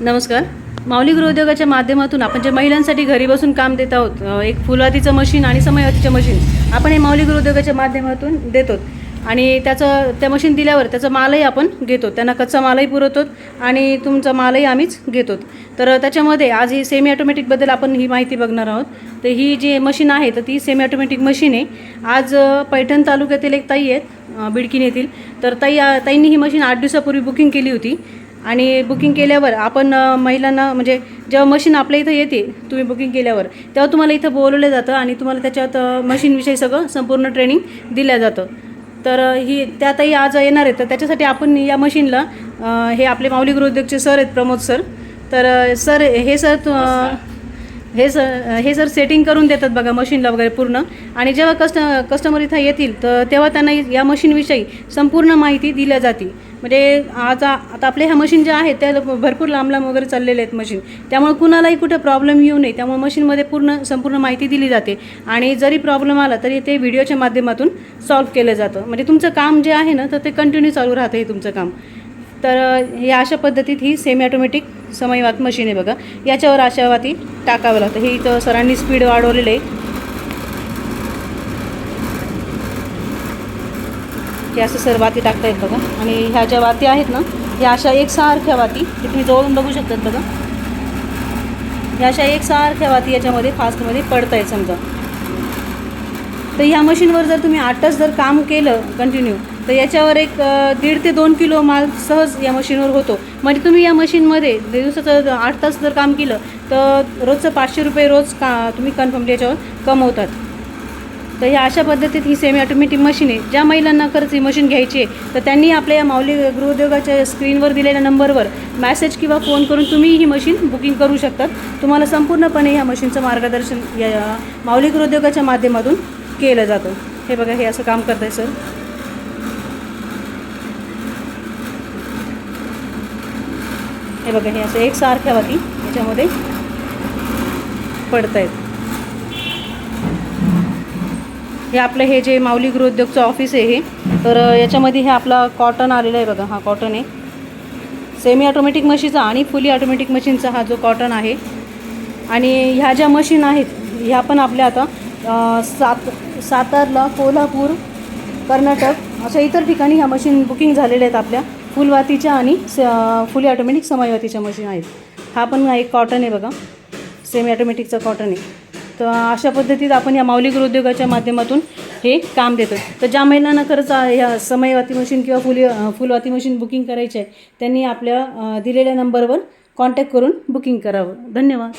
नमस्कार. माऊली गृहोद्योगाच्या माध्यमातून आपण जे महिलांसाठी घरी बसून काम देत आहोत एक फुलवातीचं मशीन आणि समयवातीचं मशीन आपण हे माऊली गृहोद्योगाच्या माध्यमातून देतो आणि त्याचं त्या मशीन दिल्यावर त्याचा मालही आपण घेतो त्यांना कच्चा मालही पुरवतो आणि तुमचा मालही आम्हीच घेतो तर त्याच्यामध्ये आज ही सेमी ऑटोमॅटिकबद्दल आपण ही माहिती बघणार आहोत. तर ही जी मशीन आहे तर ती सेमी ऑटोमॅटिक मशीन आहे. आज पैठण तालुक्यातील एक ताई आहेत बिडकीन येथील. तर ताई ताईंनी ही मशीन आठ दिवसापूर्वी बुकिंग केली होती. आणि बुकिंग केल्यावर आपण महिलांना म्हणजे जेव्हा मशीन आपल्या इथं येते तुम्ही बुकिंग केल्यावर तेव्हा तुम्हाला इथं बोलवलं जातं आणि तुम्हाला त्याच्यात मशीनविषयी सगळं संपूर्ण ट्रेनिंग दिलं जातं. तर ही त्यातही आज येणार आहेत तर त्याच्यासाठी आपण या मशीनला हे आपले माऊली गृहोद्योगचे सर आहेत प्रमोद सर तर सर हे सर तु- हे सर हे सर सेटिंग करून देतात बघा मशीनला वगैरे पूर्ण. आणि जेव्हा कस्ट कस्टमर इथं येतील तर तेव्हा त्यांना या मशीनविषयी संपूर्ण माहिती दिल्या जाते म्हणजे आज आता आपले ह्या मशीन ज्या आहेत त्या भरपूर लांब लांब वगैरे चाललेले आहेत मशीन त्यामुळे कुणालाही कुठे प्रॉब्लेम येऊ नये. त्यामुळे मशीनमध्ये पूर्ण संपूर्ण माहिती दिली जाते. आणि जरी प्रॉब्लेम आला तरी ते व्हिडिओच्या माध्यमातून सॉल्व्ह केलं जातं. म्हणजे तुमचं काम जे आहे ना तर ते कंटिन्यू चालू राहतं हे तुमचं काम. तर या अशा पद्धतीत ही सेमी ऑटोमॅटिक समयवात मशीन आहे बघा. याच्यावर अशा वाती टाकावं लागतं. हे इथं सरांनी स्पीड वाढवलेलं आहे. हे असं सर वाती टाकतायत बघा. आणि ह्या ज्या वाती आहेत ना ह्या अशा एकसारख्या वाती हे तुम्ही जवळून बघू शकतात बघा. ह्या अशा एकसारख्या वाती याच्यामध्ये फास्टमध्ये पडत आहेत समजा. तर ह्या मशीनवर जर तुम्ही आठ तास जर काम केलं कंटिन्यू तर याच्यावर एक दीड ते दोन किलो माल सहज या मशीनवर होतो. म्हणजे तुम्ही या मशीनमध्ये दिवसाचं जर आठ तास जर काम केलं तर रोजचं पाचशे रुपये रोज का तुम्ही कन्फर्म याच्यावर कमवतात. तर ह्या अशा पद्धतीत ही सेमी ऑटोमॅटिक मशीन आहे. ज्या महिलांना खरंच ही मशीन घ्यायची आहे तर त्यांनी आपल्या या माऊली गृहउद्योगाच्या स्क्रीनवर दिलेल्या नंबरवर मॅसेज किंवा फोन करून तुम्ही ही मशीन बुकिंग करू शकतात. तुम्हाला संपूर्णपणे ह्या मशीनचं मार्गदर्शन या माऊली गृहउद्योगाच्या माध्यमातून केलं जातं. हे बघा हे असं काम करत आहे सर हे बघा हे असं एकसारख्या वाती याच्यामध्ये पडत आहेत हे आपलं हे जे माऊली गृहोद्योगचं ऑफिस आहे हे तर याच्यामध्ये हे आपला कॉटन आलेला आहे बघा हा कॉटन आहे. सेमी ऑटोमॅटिक मशीनचा आणि फुली ऑटोमॅटिक मशीनचा हा जो कॉटन आहे. आणि ह्या ज्या मशीन आहेत ह्या पण आपल्या आता सात सातारला कोल्हापूर कर्नाटक अशा इतर ठिकाणी ह्या मशीन बुकिंग झालेल्या आहेत आपल्या. फुलवातीच्या आणि स फुली ऑटोमॅटिक समायवातीच्या मशीन आहेत. हा पण एक कॉटन आहे बघा. सेमी ऑटोमॅटिकचा कॉटन आहे. तर अशा पद्धतीत आपण या माऊली गृहउद्योगाच्या माध्यमातून हे काम देतो. तर ज्या महिलांना खरंच या ह्या समयवाती मशीन किंवा फुली फुलवाती मशीन बुकिंग करायची आहे त्यांनी आपल्या दिलेल्या नंबरवर कॉन्टॅक्ट करून बुकिंग करावं. धन्यवाद.